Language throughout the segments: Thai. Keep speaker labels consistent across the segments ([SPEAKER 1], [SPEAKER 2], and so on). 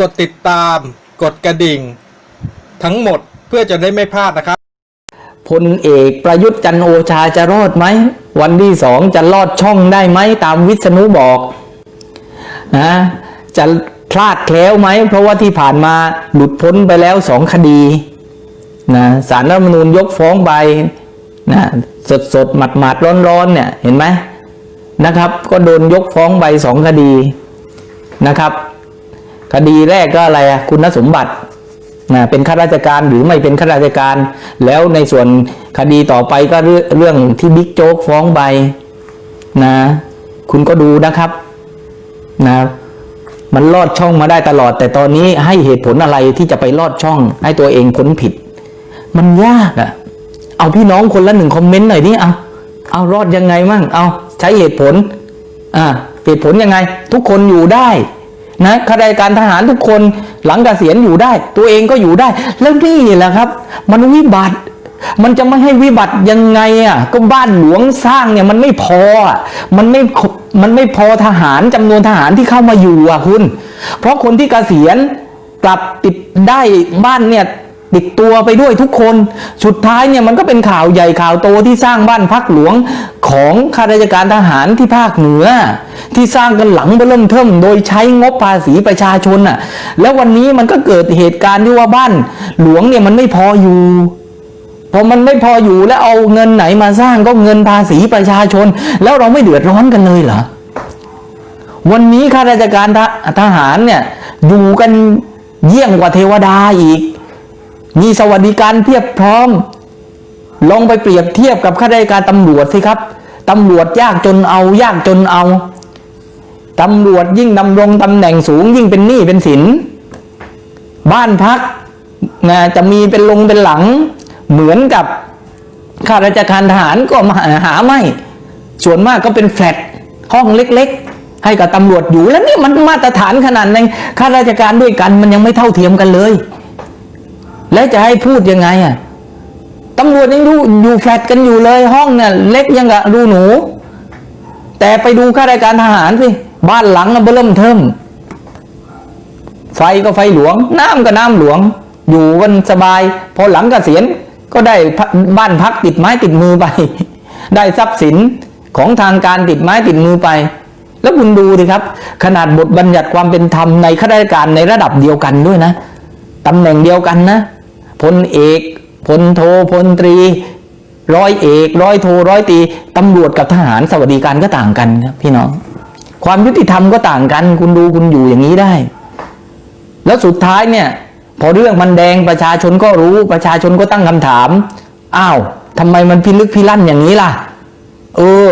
[SPEAKER 1] กดติดตาม กดกระดิ่ง ทั้งหมดเพื่อจะได้ไม่พลาดนะครับ
[SPEAKER 2] พลเอกประยุทธ์จันโอชาจะรอดไหม วันที่สองจะลอดช่องได้ไหมตามวิษณุบอกนะจะพลาดแคล้วไหม เพราะว่าที่ผ่านมาหลุดพ้นไปแล้วสองคดีนะสารรัฐธรรมนูญยกฟ้องไปนะสดสดหมัดหมัดร้อนร้อนเนี่ยเห็นไหมนะครับ ก็โดนยกฟ้องไปสองคดีนะครับ คดีแรกก็อะไรอะคุณสมบัตินะเป็นข้าราชการหรือไม่เป็นข้าราชการ แล้วในส่วนคดีต่อไปก็เรื่องที่บิ๊กโจ๊กฟ้องไปนะ คุณก็ดูนะครับนะมันลอดช่องมาได้ตลอด แต่ตอนนี้ให้เหตุผลอะไรที่จะไปลอดช่อง ให้ตัวเองพ้นผิด มันยากอะเอาพี่น้องคนละหนึ่งคอมเมนต์หน่อยนี่เอาเอารอดยังไงมั่งเอาใช้เหตุผลอ่าเหตุผลยังไง ทุกคนอยู่ได้ นะข้าราชการทหารทุกคนหลังเกษียณอยู่ได้ ตัวเองก็อยู่ได้ แล้วนี่แหละครับ มันวิบัติ มันจะไม่ให้วิบัติยังไงอะก็บ้านหลวงสร้างเนี่ยมันไม่พอมันไม่คมันไม่พอทหารจำนวนทหารที่เข้ามาอยู่อะคุณ เพราะคนที่เกษียณกลับติดได้บ้านเนี่ย ติดตัวไปด้วยทุกคน สุดท้ายเนี่ยมันก็เป็นข่าวใหญ่ข่าวโตที่สร้างบ้านพักหลวงของข้าราชการทหารที่ภาคเหนือ ที่สร้างกันหลังเริ่มเทิมโดยใช้งบภาษีประชาชนน่ะ แล้ววันนี้มันก็เกิดเหตุการณ์ที่ว่าบ้านหลวงเนี่ยมันไม่พออยู่พอมันไม่พออยู่แล้วเอาเงินไหนมาสร้างก็เงินภาษีประชาชน แล้วเราไม่เดือดร้อนกันเลยเหรอวันนี้ข้าราชการทหารเนี่ยอยู่กันเยี่ยงกว่าเทวดาอีก มีสวัสดิการเพียบพร้อม ลองไปเปรียบเทียบกับข้าราชการตำรวจสิครับตำรวจยากจนเอายากจนเอาตำรวจยิ่งดำรงตำแหน่งสูงยิ่งเป็นหนี้เป็นสิน บ้านพักนะจะมีเป็นลงเป็นหลัง เหมือนกับข้าราชการทหารก็มาหาไม่ ส่วนมากก็เป็นแฟลตห้องเล็กๆ ให้กับตำรวจอยู่แล้วนี่มันมาตรฐานขนาดไหนข้าราชการด้วยกันมันยังไม่เท่าเทียมกันเลย แล้วจะให้พูดยังไงอะตำรวจยังดูอยู่แฟลตกันอยู่เลยห้องเนี่ยเล็กยังกับรูหนู แต่ไปดูข้าราชการทหารสิบ้านหลังเบิ่มเทิมไฟก็ไฟหลวง น้ำก็น้ำหลวง อยู่กันสบาย พอหลังเกษียณก็ได้บ้านพักติดไม้ติดมือไป ได้ทรัพย์สินของทางการติดไม้ติดมือไป แล้วคุณดูสิครับ ขนาดบทบัญญัติความเป็นธรรมในข้าราชการในระดับเดียวกันด้วยนะตำแหน่งเดียวกันนะ พลเอกพลโทพลตรี ร้อยเอกร้อยโทร้อยตรีตำรวจกับทหารสวัสดิการก็ต่างกันครับพี่น้อง ความยุติธรรมก็ต่างกัน คุณดูคุณอยู่อย่างนี้ได้ แล้วสุดท้ายเนี่ยพอเรื่องมันแดงประชาชนก็รู้ประชาชนก็ตั้งคำถาม อ้าวทำไมมันพิลึกพิลั่นอย่างนี้ล่ะ เออ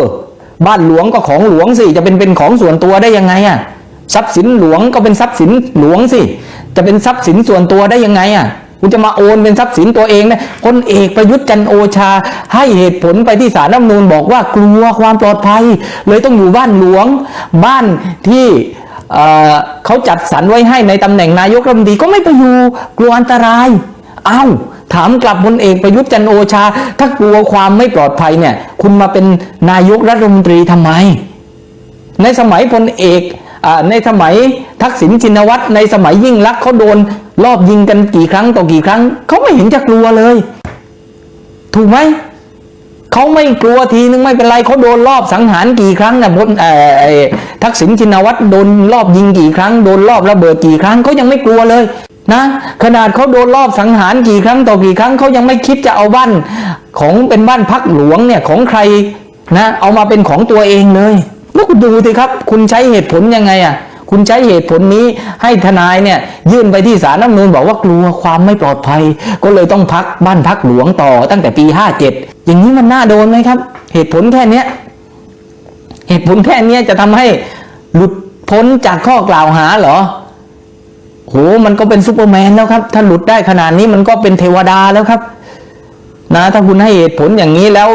[SPEAKER 2] บ้านหลวงก็ของหลวงสิ จะเป็นเป็นของส่วนตัวได้ยังไงอะ่ะ ทรัพย์สินหลวงก็เป็นทรัพย์สินหลวงสิ จะเป็นทรัพย์สินส่วนตัวได้ยังไงอะ่ะ คุณจะมาโอนเป็นทรัพย์สินตัวเองนะพลเอกประยุทธ์จันโอชา ให้เหตุผลไปที่ศารัฐธรรมนูญบอกว่ากลัวความปลอดภัย เลยต้องอยู่บ้านหลวงบ้านที่เเขาจัดสรรไว้ให้ในตำแหน่งนายกรัฐมนตรีก็ไม่ไปอยู่กลัวอันตราย เอ้าถามกลับพลเอกประยุทธ์จันโอชา ถ้ากลัวความไม่ปลอดภัยเนี่ย คุณมาเป็นนายกรัฐมนตรีทำไม ในสมัยพลเอกอในสมัยทักษิณชินวัตรในสมัยยิ่งลักษณ์เขาโดน รอบยิงกันกี่ครั้งต่อกี่ครั้ง เขาไม่เห็นจะกลัวเลย ถูกไหมเขาไม่กลัวทีนึงไม่เป็นไรเขาโดนรอบสังหารกี่ครั้งนะพลทักษิณชินวัตรโดนรอบยิงกี่ครั้งโดนรอบระเบิดกี่ครั้งเขายังไม่กลัวเลยนะขนาดเขาโดนรอบสังหารกี่ครั้งต่อกี่ครั้งเขายังไม่คิดจะเอาบ้านของเป็นบ้านพักหลวงเนี่ยของใครนะเอามาเป็นของตัวเองเลยแล้วคุณดูสิครับ คุณใช้เหตุผลยังไงอะ คุณใช้เหตุผลนี้ให้ทนายเนี่ยยื่นไปที่ศาลรัฐมนูญบอกว่ากลัวความไม่ปลอดภัย ก็เลยต้องพักบ้านพักหลวงต่อตั้งแต่ปี 57 อย่างนี้มันน่าโดนไหมครับ เหตุผลแค่เนี้ยเหตุผลแค่นี้จะทำให้หลุดพ้นจากข้อกล่าวหาเหรอโหมันก็เป็นซูเปอร์แมนแล้วครับ ถ้าหลุดได้ขนาดนี้มันก็เป็นเทวดาแล้วครับ นะ ถ้าคุณให้เหตุผลอย่างนี้แล้ว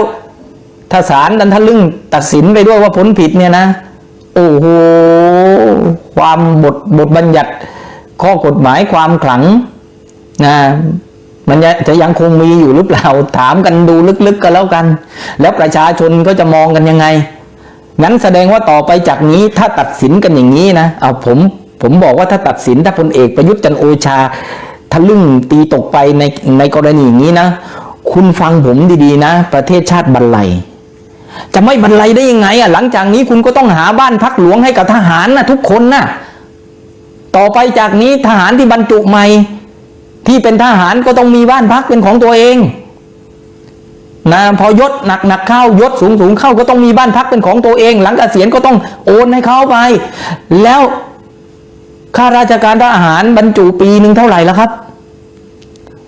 [SPEAKER 2] ถ้าศาลดันทะลึ่งตัดสินไปด้วยว่าผลผิดเนี่ยนะ โอ้โห ความบทบทบัญญัติข้อกฎหมายความขลังนะมันจะยังคงมีอยู่หรือเปล่า ถามกันดูลึกๆกันแล้วกัน แล้วประชาชนก็จะมองกันยังไง งั้นแสดงว่าต่อไปจากนี้ถ้าตัดสินกันอย่างนี้นะ เอาผม ผมบอกว่าถ้าตัดสินถ้าพลเอกประยุทธ์จันโอชาทะลึ่งตีตกไปในในกรณีอย่างนี้นะ คุณฟังผมดีๆนะ ประเทศชาติบรรลัย จะไม่บรรลัยได้ยังไงอะหลังจากนี้คุณก็ต้องหาบ้านพักหลวงให้กับทหารนะทุกคนนะต่อไปจากนี้ทหารที่บรรจุใหม่ ที่เป็นทหารก็ต้องมีบ้านพักเป็นของตัวเองนะพอยศหนักหนักเข้ายศสูงสูงเข้าก็ต้องมีบ้านพักเป็นของตัวเอง หลังเกษียณก็ต้องโอนให้เขาไป แล้วข้าราชการทหารบรรจุปีหนึ่งเท่าไหร่แล้วครับ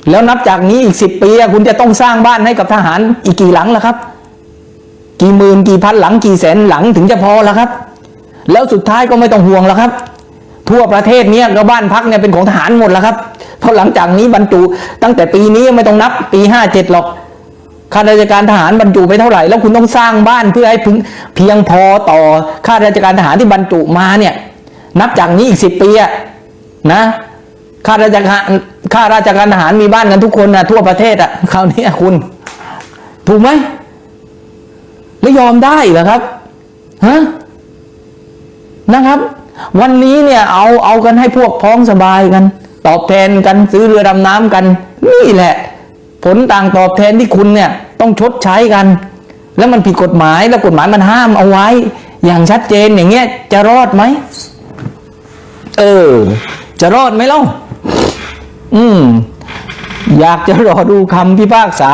[SPEAKER 2] แล้วนับจากนี้อีกสิบปีคุณจะต้องสร้างบ้านให้กับทหารอีกกี่หลังล่ะครับ กี่หมื่นกี่พันหลังกี่แสนหลังถึงจะพอแล้วครับ แล้วสุดท้ายก็ไม่ต้องห่วงแล้วครับ ทั่วประเทศเนี้ยก็บ้านพักเนี่ยเป็นของทหารหมดแล้วครับเพราะหลังจากนี้บรรจุตั้งแต่ปีนี้ไม่ต้องนับปีห้าเจ็ดหรอกข้าราชการทหารบรรจุไปเท่าไหร่ แล้วคุณต้องสร้างบ้านเพื่อให้พึงเพียงพอต่อข้าราชการทหารที่บรรจุมาเนี่ยนับจากนี้อีกสิบปีอะนะข้าราชการข้าราชการทหารมีบ้านกันทุกคนนะทั่วประเทศอะคราวนี้คุณ ถูกไหม แล้วยอมได้เหรอครับฮะนะครับ วันนี้เนี่ยเอาเอากันให้พวกพ้องสบายกัน ตอบแทนกันซื้อเรือดำน้ำกัน นี่แหละ ผลต่างตอบแทนที่คุณเนี่ยต้องชดใช้กัน แล้วมันผิดกฎหมายแล้วกฎหมายมันห้ามเอาไว้ อย่างชัดเจนอย่างเงี้ยจะรอดไหมเออ จะรอดไหมเล่าอืม อยากจะรอดูคำพิพากษา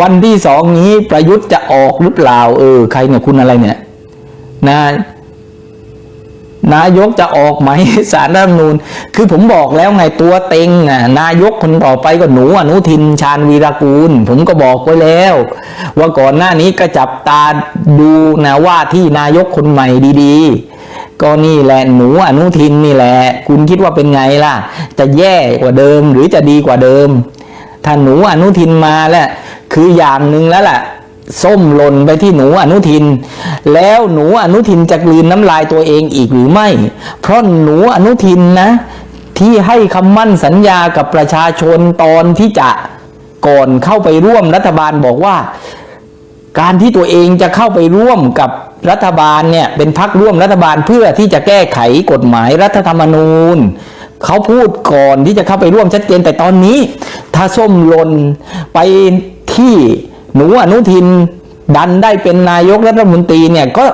[SPEAKER 2] วันที่สองนี้ประยุทธ์จะออกหรือเปล่า เออ ใครเนี่ยคุณอะไรเนี่ยนะนายกจะออกไหมสารรัฐมนูญคือผมบอกแล้วไงตัวเต็งอะนายกคนต่อไปก็หนูอนุทินชาญวีรกูล ผมก็บอกไว้แล้ว ว่าก่อนหน้านี้ก็จับตาดูนะว่าที่นายกคนใหม่ดีๆ ก็นี่แหละหนูอนุทินนี่แหละ คุณคิดว่าเป็นไงล่ะ จะแย่กว่าเดิมหรือจะดีกว่าเดิม ถ้าหนูอนุทินมาแล้วคืออย่างหนึ่งแล้วล่ะส้มหล่นไปที่หนูอนุทิน แล้วหนูอนุทินจะกลืนน้ำลายตัวเองอีกหรือไม่ เพราะหนูอนุทินนะ ที่ให้คำมั่นสัญญากับประชาชนตอนที่จะก่อนเข้าไปร่วมรัฐบาลบอกว่า การที่ตัวเองจะเข้าไปร่วมกับรัฐบาลเนี่ยเป็นพักร่วมรัฐบาลเพื่อที่จะแก้ไขกฎหมายรัฐธรรมนูญ เขาพูดก่อนที่จะเข้าไปร่วมชัดเจนแต่ตอนนี้ ถ้าส้มหลนไปที่หนูอนุทิน ดันได้เป็นนายกรัฐมนตรีเนี่ยก็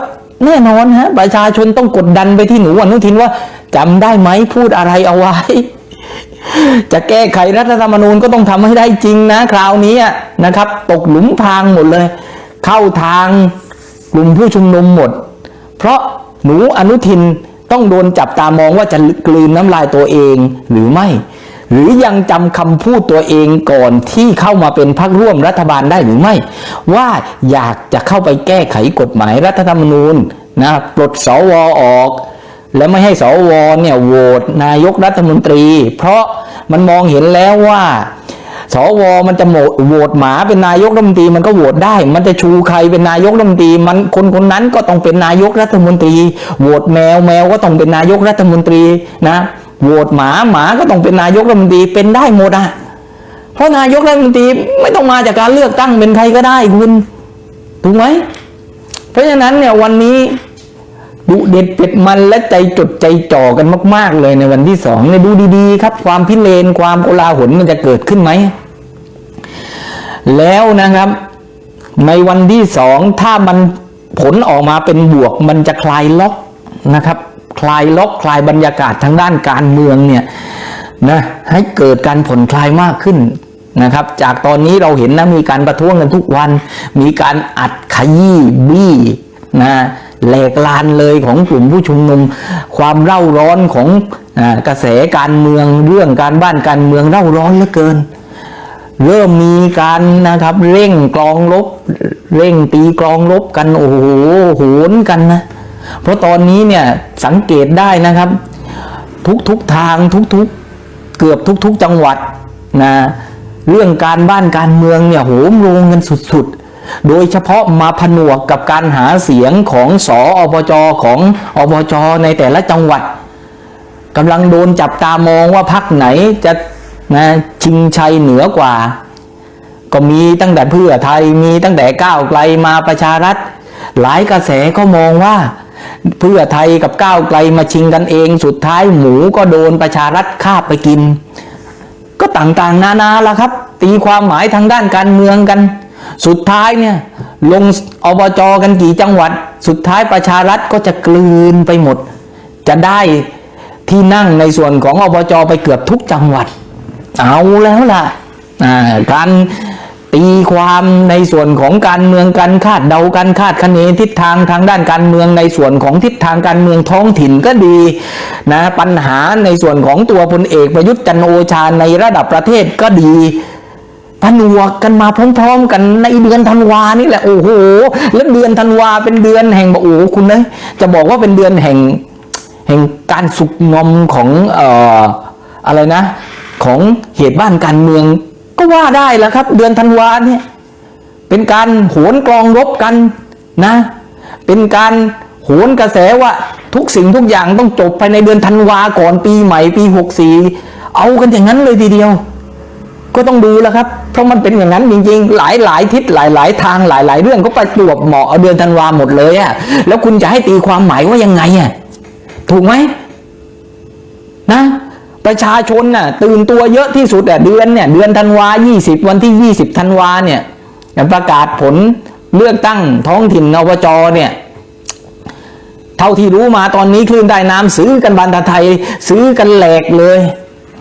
[SPEAKER 2] แน่นอนฮะประชาชนต้องกดดันไปที่หนูอนุทินว่าจำได้ไหมพูดอะไรเอาไว้ จะแก้ไขรัฐธรรมนูญก็ต้องทำให้ได้จริงนะคราวนี้นะครับ ตกหลุมพรางหมดเลย เข้าทางกลุ่มผู้ชุมนุมหมด เพราะหนูอนุทิน ต้องโดนจับตามองว่าจะกลืนน้ำลายตัวเองหรือไม่ หรือยังจำคำพูดตัวเองก่อนที่เข้ามาเป็นพรรคร่วมรัฐบาลได้หรือไม่ ว่าอยากจะเข้าไปแก้ไขกฎหมายรัฐธรรมนูญนะปลดสวออก และไม่ให้สวเนี่ยโหวตนายกรัฐมนตรี เพราะมันมองเห็นแล้วว่า สวมันจะโหวตโหวตหมาเป็นนายกรัฐมนตรีมันก็โหวตได้ มันจะชูใครเป็นนายกรัฐมนตรี มันคนคนนั้นก็ต้องเป็นนายกรัฐมนตรีโหวตแมวแมวก็ต้องเป็นนายกรัฐมนตรีนะโหวตหมาหมาก็ต้องเป็นนายกรัฐมนตรีเป็นได้หมดอะเพราะนายกรัฐมนตรีไม่ต้องมาจากการเลือกตั้งเป็นใครก็ได้คุณถูกไหมเพราะฉะนั้นเนี่ยวันนี้ดุเด็ดเผ็ดมันและใจจดใจจ่อกันมาก ๆ เลยในวันที่สองเนี่ยดูดี ๆ ครับ ความพิเรนความโกลาหลมันจะเกิดขึ้นไหม แล้วนะครับ ในวันที่สองถ้ามันผลออกมาเป็นบวก มันจะคลายล็อกนะครับ คลายล็อกคลายบรรยากาศทางด้านการเมืองเนี่ยนะให้เกิดการผ่อนคลายมากขึ้นนะครับ จากตอนนี้เราเห็นนะมีการประท้วงกันทุกวัน มีการอัดขยี้บี้นะแหลกลานเลยของกลุ่มผู้ชุมนุม ความเร่าร้อนของอกระแสการเมืองเรื่องการบ้านการเมืองเร่าร้อนเหลือเกิน เริ่มมีการนะครับ เร่งกลองลบ เร่งตีกลองลบกันโอ้โหโหนกันนะ เพราะตอนนี้เนี่ยสังเกตได้นะครับ ทุกทุกทางทุกทุกเกือบทุกทุกจังหวัดนะเรื่องการบ้านการเมืองเนี่ยโหมโรงกันสุด ๆ โดยเฉพาะมาผนวกกับการหาเสียงของสออบจของอบจในแต่ละจังหวัดกำลังโดนจับตามองว่าพักไหนจะ นะชิงชัยเหนือกว่า ก็มีตั้งแต่เพื่อไทยมีตั้งแต่ก้าวไกลมาประชารัฐ หลายกระแสก็มองว่า เพื่อไทยกับก้าวไกลมาชิงกันเอง สุดท้ายหมูก็โดนประชารัฐคาบไปกิน ก็ต่างๆนานาละครับ ตีความหมายทางด้านการเมืองกัน สุดท้ายเนี่ยลงอบจกันกี่จังหวัด สุดท้ายประชารัฐก็จะกลืนไปหมด จะได้ที่นั่งในส่วนของอบจไปเกือบทุกจังหวัด เอาแล้วล่ะการตีความในส่วนของการเมืองการคาดเดาการคาดคะเนทิศทางทางด้านการเมืองในส่วนของทิศทางการเมืองท้องถิ่นก็ดีนะปัญหาในส่วนของตัวพลเอกประยุทธ์จันโอชาในระดับประเทศก็ดีผนวกกันมาพร้อมๆ กันในเดือนธันวานี่แหละโอ้โหแล้วเดือนธันวาเป็นเดือนแห่งบอกโอ้คุณนะจะบอกว่าเป็นเดือนแห่งแห่งการสุกงอมของเอ่ออะไรนะ ของเหตุบ้านการเมือง ก็ว่าได้แล้วครับ เดือนธันวาเนี่ยเป็นการโหนกลองรบกันนะ เป็นการโหนกระแสว่าทุกสิ่งทุกอย่างต้องจบภายในเดือนธันวาก่อนปีใหม่ปีหกสี่เอากันอย่างนั้นเลยทีเดียว ก็ต้องดูแล้วครับ เพราะมันเป็นอย่างนั้นจริงๆ หลายหลายทิศหลายหลายทางหลายหลายเรื่องก็ไปตระจวบเหมาะเอาเดือนธันวาหมดเลยอะแล้วคุณจะให้ตีความหมายว่ายังไงอะถูกไหมนะ ประชาชนน่ะตื่นตัวเยอะที่สุดอะเดือนเนี่ยเดือนธันวา 20 วันที่ 20ธันวาเนี่ยประกาศผลเลือกตั้งท้องถิ่นอบจเนี่ยเท่าที่รู้มาตอนนี้คลื่นใต้น้ำซื้อกันบันทไทยซื้อกันแหลกเลย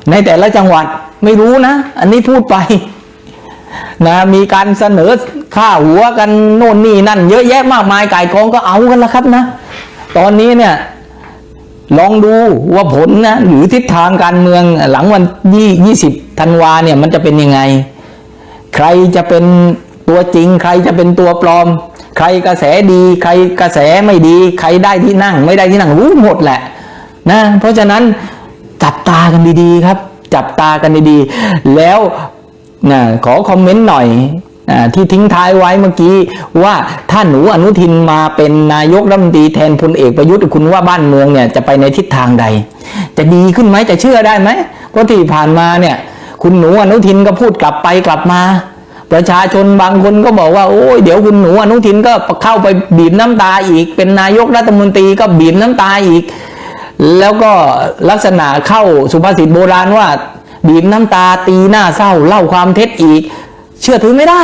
[SPEAKER 2] ในแต่ละจังหวัดไม่รู้นะ อันนี้พูดไปนะมีการเสนอค่าหัวกันโน่นนี่นั่น เยอะแยะมากมายไก่กองก็เอากันแล้วครับนะ ตอนนี้เนี่ย ลองดูว่าผลนะหรือทิศทางการเมืองหลังวันยี่ยี่สิบธันวาเนี่ยมันจะเป็นยังไง ใครจะเป็นตัวจริง ใครจะเป็นตัวปลอม ใครกระแสดี ใครกระแสไม่ดี ใครได้ที่นั่ง ไม่ได้ที่นั่งรู้หมดแหละนะเพราะฉะนั้นจับตากันดีๆครับ จับตากันดีๆ แล้วนะขอคอมเมนต์หน่อย ที่ทิ้งท้ายไว้เมื่อกี้ว่าถ้าหนูอนุทินมาเป็นนายกรัฐมนตรีแทนพลเอกประยุทธ์คุณว่าบ้านเมืองเนี่ยจะไปในทิศทางใด จะดีขึ้นไหมจะเชื่อได้ไหมเพราะที่ผ่านมาเนี่ย คุณหนูอนุทินก็พูดกลับไปกลับมา ประชาชนบางคนก็บอกว่าโอ้ยเดี๋ยวคุณหนูอนุทินก็เข้าไปบีบน้ำตาอีก เป็นนายกรัฐมนตรีก็บีบน้ำตาอีก แล้วก็ลักษณะเข้าสุภาษิตโบราณว่า บีบน้ำตาตีหน้าเศร้าเล่าความเท็จอีก เชื่อถือไม่ได้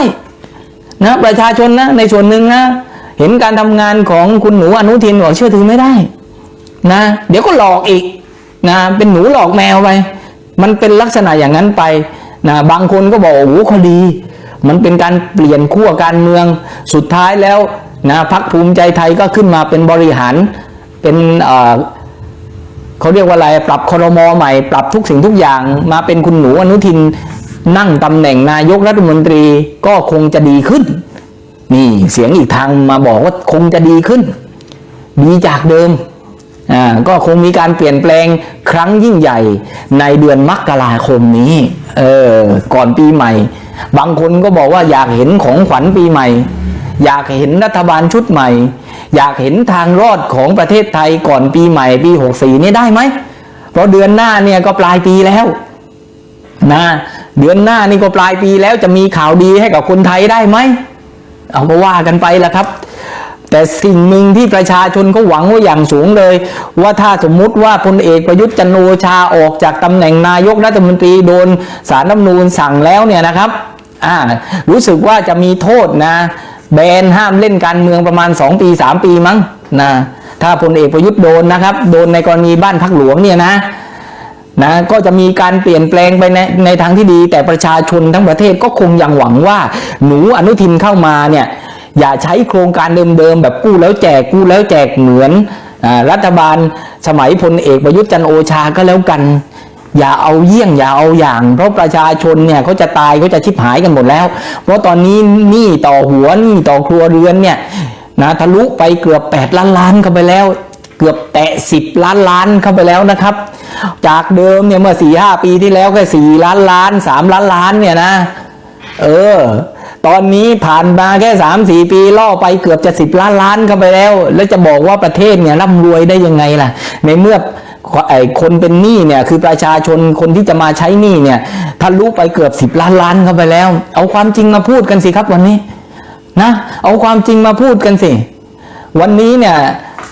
[SPEAKER 2] นะประชาชนนะในส่วนหนึ่งนะเห็นการทำงานของคุณหนูอนุทินบอกเชื่อถือไม่ได้นะเดี๋ยวก็หลอกอีกนะเป็นหนูหลอกแมวไปมันเป็นลักษณะอย่างนั้นไปนะบางคนก็บอกโอ้โหคดี มันเป็นการเปลี่ยนขั้วการเมืองสุดท้ายแล้วนะพักภูมิใจไทยก็ขึ้นมาเป็นบริหารเป็นเออเขาเรียกว่าอะไรปรับคอรมอใหม่ ปรับทุกสิ่งทุกอย่างมาเป็นคุณหนูอนุทิน นั่งตำแหน่งนายกรัฐมนตรีก็คงจะดีขึ้น นี่เสียงอีกทางมาบอกว่าคงจะดีขึ้น ดีจากเดิมอ่าก็คงมีการเปลี่ยนแปลงครั้งยิ่งใหญ่ในเดือนมกราคมนี้เออก่อนปีใหม่ บางคนก็บอกว่าอยากเห็นของขวัญปีใหม่ อยากเห็นรัฐบาลชุดใหม่ อยากเห็นทางรอดของประเทศไทยก่อนปีใหม่ปี 64 นี่ได้ไหมเพราะเดือนหน้าเนี่ยก็ปลายปีแล้วนะ เดือนหน้านี่ก็ปลายปีแล้วจะมีข่าวดีให้กับคนไทยได้ไหม เอาก็ว่ากันไปละครับ แต่สิ่งหนึ่งที่ประชาชนเขาหวังว่าอย่างสูงเลย ว่าถ้าสมมุติว่าพลเอกประยุทธ์จันโอชาออกจากตำแหน่งนายกรัฐมนตรีโดนสารรัฐนูญสั่งแล้วเนี่ยนะครับอ่ารู้สึกว่าจะมีโทษนะแบนห้ามเล่นการเมืองประมาณ 2 ปี 3 ปีมั้งนะถ้าพลเอกประยุทธ์โดนนะครับ โดนในกรณีบ้านพักหลวงเนี่ยนะ นะก็จะมีการเปลี่ยนแปลงไปในในทางที่ดี แต่ประชาชนทั้งประเทศก็คงยังหวังว่า หนูอนุทินเข้ามาเนี่ยอย่าใช้โครงการเดิมๆแบบกู้แล้วแจกกู้แล้วแจกเหมือนอรัฐบาลสมัยพลเอกประยุทธ์จันโอชาก็แล้วกัน อย่าเอาเยี่ยงอย่าเอาอย่าง เพราะประชาชนเนี่ยเขาจะตายเขาจะชิบหายกันหมดแล้ว เพราะตอนนี้หนี้ต่อหัวหนี้ต่อครัวเรือนเนี่ยนะทะลุไปเกือบ8ล้านล้านเข้าไปแล้ว เกือบแตะ 10 ล้านล้านเข้าไปแล้วนะครับ จากเดิมเนี่ยเมื่อ4 5ปีที่แล้วแค่4ล้านล้าน 3 ล้านล้านเนี่ยนะ เออ ตอนนี้ผ่านมาแค่สามสี่ปีล่อไปเกือบจะสิบล้านล้านเข้าไปแล้ว แล้วจะบอกว่าประเทศเนี่ยร่ำรวยได้ยังไงล่ะ ในเมื่อไอ้คนเป็นหนี้เนี่ยคือประชาชนคนที่จะมาใช้หนี้เนี่ยทะลุไปเกือบสิบล้านล้านเข้าไปแล้ว เอาความจริงมาพูดกันสิครับวันนี้นะเอาความจริงมาพูดกันสิ วันนี้เนี่ย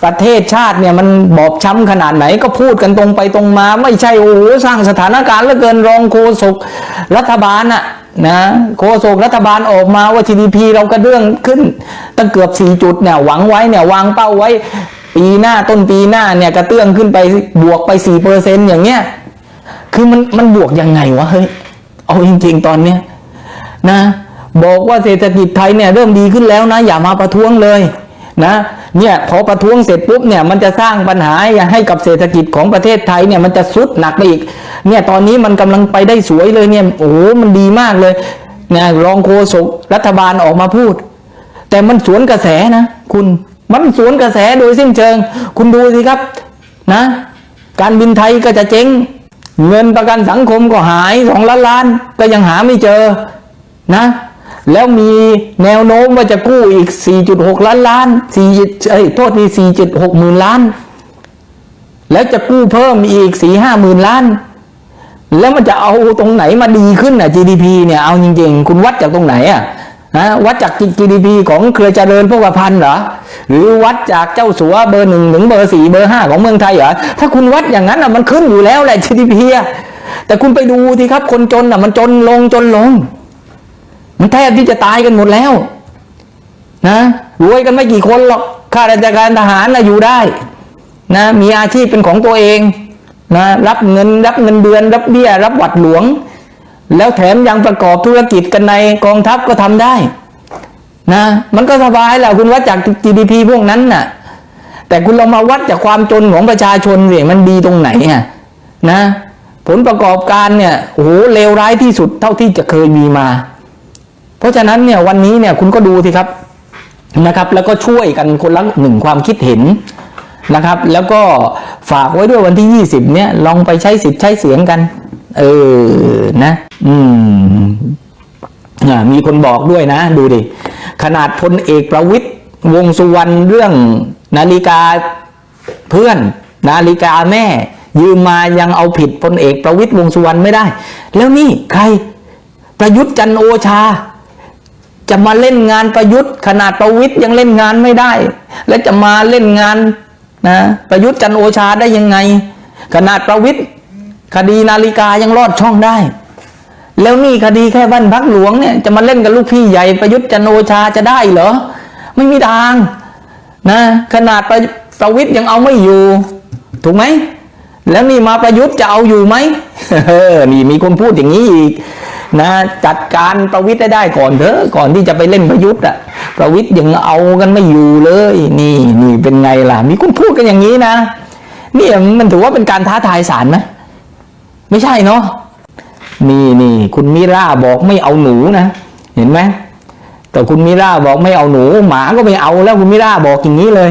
[SPEAKER 2] ประเทศชาติเนี่ยมันบอบช้ำขนาดไหนก็พูดกันตรงไปตรงมา ไม่ใช่โอ้โหสร้างสถานการณ์เหลือเกินรองโฆษกรัฐบาลน่ะนะโฆษกรัฐบาลออกมาว่า GDP เรากระเดื่องขึ้นตั้งเกือบ 4 จุดเนี่ยหวังไว้เนี่ยวางเป้าไว้ ปีหน้าต้นปีหน้าเนี่ยกระเตื้องขึ้นไปบวกไป4เปอร์เซ็นอย่างเงี้ยคือมันมันบวกยังไงวะเฮ้ยเอาจริงๆตอนเนี้ยนะบอกว่าเศรษฐกิจไทยเนี่ยเริ่มดีขึ้นแล้วนะ อย่ามาประท้วงเลย นะเนี่ยพอประท้วงเสร็จปุ๊บเนี่ยมันจะสร้างปัญหาให้กับเศรษฐกิจของประเทศไทยเนี่ยมันจะซุดหนักไปอีกเนี่ยตอนนี้มันกำลังไปได้สวยเลยเนี่ยโอ้โหมันดีมากเลยนะรองโฆษกรัฐบาลออกมาพูด แต่มันสวนกระแสนะ คุณมันสวนกระแสโดยสิ้นเชิง คุณดูสิครับนะ การบินไทยก็จะเจ๊ง เงินประกันสังคมก็หายสองล้านล้านก็ยังหาไม่เจอนะ แล้วมีแนวโน้มว่าจะกู้อีก 4.6 ล้านล้าน4เอ้ยโทษที4.6หมื่นล้าน แล้วจะกู้เพิ่มอีก 4 5หมื่นล้าน แล้วมันจะเอาตรงไหนมาดีขึ้นอะ GDP เนี่ย เอาจริงๆ คุณวัดจากตรงไหนอะฮะวัดจาก GDP ของเครือเจริญพวกพันธ์เหรอ หรือวัดจากเจ้าสัวเบอร์หนึ่งถึงเบอร์สี่เบอร์ห้าของเมืองไทยเหรอ ถ้าคุณวัดอย่างนั้นอะมันขึ้นอยู่แล้วแหละ GDP อะแต่คุณไปดูทีครับคนจนอะมันจนลงจนลง มันแทบที่จะตายกันหมดแล้ว นะรวยกันไม่กี่คนหรอกข้าราชการทหารนะอยู่ได้ นะ มีอาชีพเป็นของตัวเองนะรับเงินรับเงินเดือน รับเบี้ย รับหวัดหลวง แล้วแถมยังประกอบธุรกิจกันในกองทัพก็ทำได้ นะ มันก็สบายแหละคุณวัดจาก GDP พวกนั้นน่ะ แต่คุณลองมาวัดจากความจนของประชาชนสิมันดีตรงไหนอะนะ ผลประกอบการเนี่ยโอ้โหเลวร้ายที่สุดเท่าที่จะเคยมีมา เพราะฉะนั้นเนี่ยวันนี้เนี่ยคุณก็ดูสิครับนะครับ แล้วก็ช่วยกันคนละหนึ่งความคิดเห็นนะครับ แล้วก็ฝากไว้ด้วยวันที่ 20 เนี่ยลองไปใช้สิทธิ์ใช้เสียงกัน เออนะ อืมอ่ามีคนบอกด้วยนะ ดูดิ ขนาดพลเอกประวิตยวงสุวรรณเรื่องนาฬิกาเพื่อน นาฬิกาแม่ ยืมมายังเอาผิดพลเอกประวิตยวงสุวรรณไม่ได้ แล้วนี่ใครประยุทธ์จันโอชา จะมาเล่นงานประยุทธ์ ขนาดประวิทย์ยังเล่นงานไม่ได้ และจะมาเล่นงานนะประยุทธ์จันโอชาได้ยังไง ขนาดประวิทย์คดีนาฬิกายังรอดช่องได้ แล้วนี่คดีแค่บ้านพักหลวงเนี่ยจะมาเล่นกับลูกพี่ใหญ่ประยุทธ์จันโอชาจะได้เหรอไม่มีทางนะขนาดประประวิทย์ยังเอาไม่อยู่ ถูกไหมแล้วนี่มาประยุทธ์จะเอาอยู่ไหมเออนี่มีคนพูดอย่างนี้อีก นะจัดการประวิทย์ได้ได้ก่อนเถอะก่อนที่จะไปเล่นประยุทธ์อะประวิทย์ยังเอากันไม่อยู่เลย นี่นี่เป็นไงล่ะ มีคนพูดกันอย่างนี้นะนี่มันถือว่าเป็นการท้าทายศาลไหมไม่ใช่เนาะนี่นี่คุณมิราบอกไม่เอาหนูนะเห็นไหมแต่คุณมิราบอกไม่เอาหนู หมาก็ไม่เอาแล้วคุณมิราบอกอย่างนี้เลย